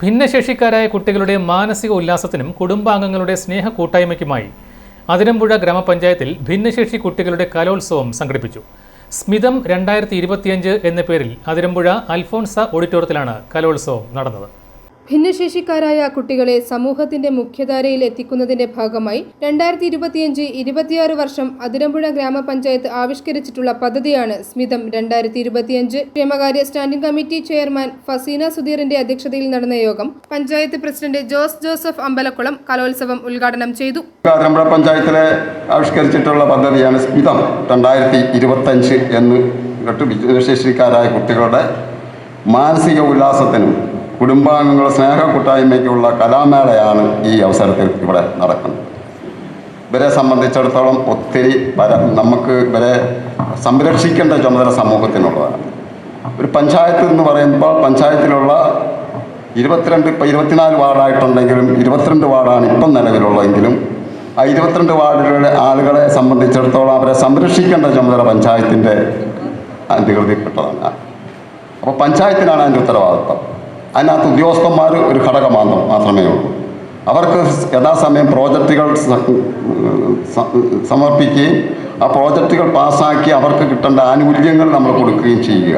ഭിന്നശേഷിക്കാരായ കുട്ടികളുടെ മാനസിക ഉല്ലാസത്തിനും കുടുംബാംഗങ്ങളുടെ സ്നേഹ കൂട്ടായ്മയ്ക്കുമായി അതിരമ്പുഴ ഗ്രാമപഞ്ചായത്തിൽ ഭിന്നശേഷി കുട്ടികളുടെ കലോത്സവം സംഘടിപ്പിച്ചു. സ്മിതം രണ്ടായിരത്തി ഇരുപത്തിയഞ്ച് എന്ന പേരിൽ അതിരമ്പുഴ അൽഫോൺസ ഓഡിറ്റോറിയത്തിലാണ് കലോത്സവം നടന്നത്. ഭിന്നശേഷിക്കാരായ കുട്ടികളെ സമൂഹത്തിന്റെ മുഖ്യധാരയിൽ എത്തിക്കുന്നതിന്റെ ഭാഗമായി രണ്ടായിരത്തി ഇരുപത്തിയഞ്ച് ഇരുപത്തിയാറ് വർഷം അതിരമ്പുഴ ഗ്രാമപഞ്ചായത്ത് ആവിഷ്കരിച്ചിട്ടുള്ള പദ്ധതിയാണ് സ്മിതം. രണ്ടായിരത്തി ഇരുപത്തിയഞ്ച് ക്ഷേമകാര്യ സ്റ്റാൻഡിംഗ് കമ്മിറ്റി ചെയർമാൻ ഫസീന സുധീറിന്റെ അധ്യക്ഷതയിൽ നടന്ന യോഗം പഞ്ചായത്ത് പ്രസിഡന്റ് ജോസ് ജോസഫ് അമ്പലക്കുളം കലോത്സവം ഉദ്ഘാടനം ചെയ്തു. അതിരമ്പുഴ പഞ്ചായത്തിലെ ആവിഷ്കരിച്ചിട്ടുള്ള പദ്ധതിയാണ് സ്മിതം. രണ്ടായിരത്തി ഇരുപത്തഞ്ച് എന്ന് ഭിന്നശേഷിക്കാരായ കുട്ടികളുടെ മാനസിക ഉല്ലാസത്തിനും കുടുംബാംഗങ്ങളുടെ സ്നേഹ കൂട്ടായ്മയ്ക്കുള്ള കലാമേളയാണ് ഈ അവസരത്തിൽ ഇവിടെ നടക്കുന്നത്. ഇവരെ സംബന്ധിച്ചിടത്തോളം ഒത്തിരി വര നമുക്ക് ഇവരെ സംരക്ഷിക്കേണ്ട ചുമതല സമൂഹത്തിനുള്ളതാണ്. ഒരു പഞ്ചായത്ത് എന്ന് പറയുമ്പോൾ പഞ്ചായത്തിലുള്ള ഇരുപത്തിരണ്ട് ഇപ്പം ഇരുപത്തിനാല് വാർഡായിട്ടുണ്ടെങ്കിലും ഇരുപത്തിരണ്ട് വാർഡാണ് ഇപ്പം നിലവിലുള്ളതെങ്കിലും ആ ഇരുപത്തിരണ്ട് വാർഡിലുള്ള ആളുകളെ സംബന്ധിച്ചിടത്തോളം അവരെ സംരക്ഷിക്കേണ്ട ചുമതല പഞ്ചായത്തിന്റെ അധികൃതിപ്പെട്ടതാണ് അപ്പോൾ പഞ്ചായത്തിനാണ് അതിന്റെ ഉത്തരവാദിത്വം. അതിനകത്ത് ഉദ്യോഗസ്ഥന്മാർ ഒരു ഘടകമാണ് മാത്രമേ ഉള്ളൂ. അവർക്ക് യഥാസമയം പ്രോജക്റ്റുകൾ സമർപ്പിക്കുകയും ആ പ്രോജക്റ്റുകൾ പാസ്സാക്കി അവർക്ക് കിട്ടേണ്ട ആനുകൂല്യങ്ങൾ നമ്മൾ കൊടുക്കുകയും ചെയ്യുക.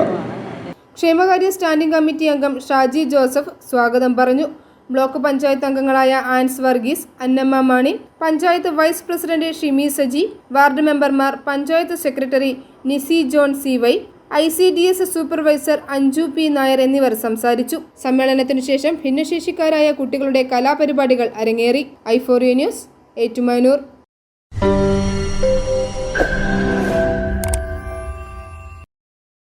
ക്ഷേമകാര്യ സ്റ്റാൻഡിംഗ് കമ്മിറ്റി അംഗം ഷാജി ജോസഫ് സ്വാഗതം പറഞ്ഞു. ബ്ലോക്ക് പഞ്ചായത്ത് അംഗങ്ങളായ Ans Varghese Annamma Mani panchayat vice president Shimi Saji ward മെമ്പർമാർ panchayat secretary Nisi John C Y I C D S supervisor Anju P Nair എന്നിവർ സംസാരിച്ചു. സമ്മേളനത്തിനു ശേഷം ഭിന്നശേഷിക്കാരായ കുട്ടികളുടെ കലാപരിപാടികൾ അരങ്ങേറി. ഐഫോറിയ ന്യൂസ് ഏറ്റുമാനൂർ.